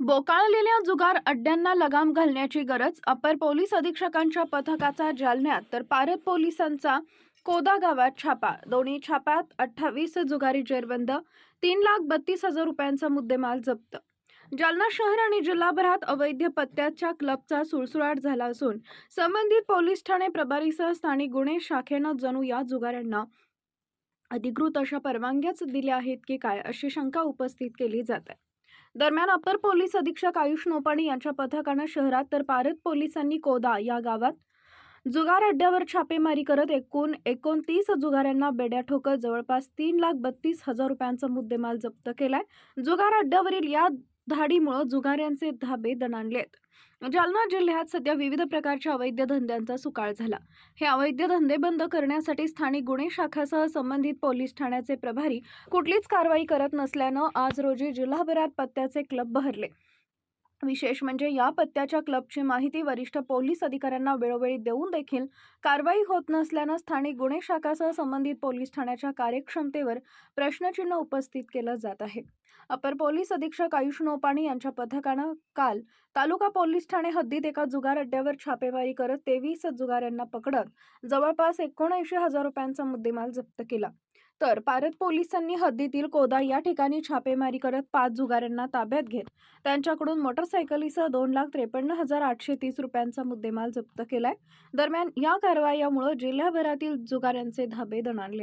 बोकाळलेल्या जुगार अड्ड्यांना लगाम घालण्याची गरज अपर पोलीस अधीक्षकांच्या पथकाचा जालन्यात तर पारद पोलिसांचा कोदा गावात छापा. दोन्ही छाप्यात अठ्ठावीस जुगारी जेरबंद तीन लाख बत्तीस हजार रुपयांचा मुद्देमाल जप्त. जालना शहर आणि जिल्हाभरात अवैध पत्त्याच्या क्लबचा सुळसुळाट झाला असून संबंधित पोलीस ठाणे प्रभारीसह स्थानिक गुन्हे शाखेनं जणू या जुगाऱ्यांना अधिकृत अशा परवानग्याच दिल्या आहेत की काय अशी शंका उपस्थित केली जात आहे. दरम्यान अपर पोलीस अधीक्षक आयुष नोपाणी यांच्या पथकानं शहरात तर पारद पोलिसांनी कोदा या गावात जुगार अड्ड्यावर छापेमारी करत एकूण एकोणतीस जुगाऱ्यांना बेड्या ठोकत जवळपास तीन लाख बत्तीस हजार रुपयांचा मुद्देमाल जप्त केलाय. जुगार अड्ड्यावरील या धाडीमुळे जुगाऱ्यांचे धाबे दणाणलेत जालना जिल्ह्यात सध्या विविध प्रकारच्या अवैध धंद्यांचा सुकाळ झाला. हे अवैध धंदे बंद करण्यासाठी स्थानिक गुन्हे शाखासह संबंधित पोलीस ठाण्याचे प्रभारी कुठलीच कारवाई करत नसल्यानं आज रोजी जिल्हाभरात पत्त्याचे क्लब बहरले. विशेष म्हणजे या पत्त्याच्या क्लबची माहिती वरिष्ठ पोलीस अधिकाऱ्यांना वेळोवेळी देऊन देखील कारवाई होत नसल्यानं स्थानिक गुन्हे शाखासह संबंधित पोलीस ठाण्याच्या कार्यक्षमतेवर प्रश्नचिन्ह उपस्थित केलं जात आहे. अपर पोलीस अधीक्षक आयुष नोपाणी यांच्या पथकानं काल तालुका पोलीस ठाणे हद्दीत एका जुगार अड्ड्यावर छापेमारी करत तेवीस जुगाऱ्यांना पकडत जवळपास एकोणऐंशी हजार रुपयांचा मुद्देमाल जप्त केला. तर पारद पोलिसांनी हद्दीतील कोदा या ठिकाणी छापेमारी करत पाच जुगाऱ्यांना ताब्यात घेत त्यांच्याकडून मोटरसायकलीसह दोन लाख त्रेपन्न हजार आठशे तीस रुपयांचा मुद्देमाल जप्त केलाय दरम्यान या कारवायामुळे जिल्ह्याभरातील जुगाऱ्यांचे धाबे दणाणले आहेत.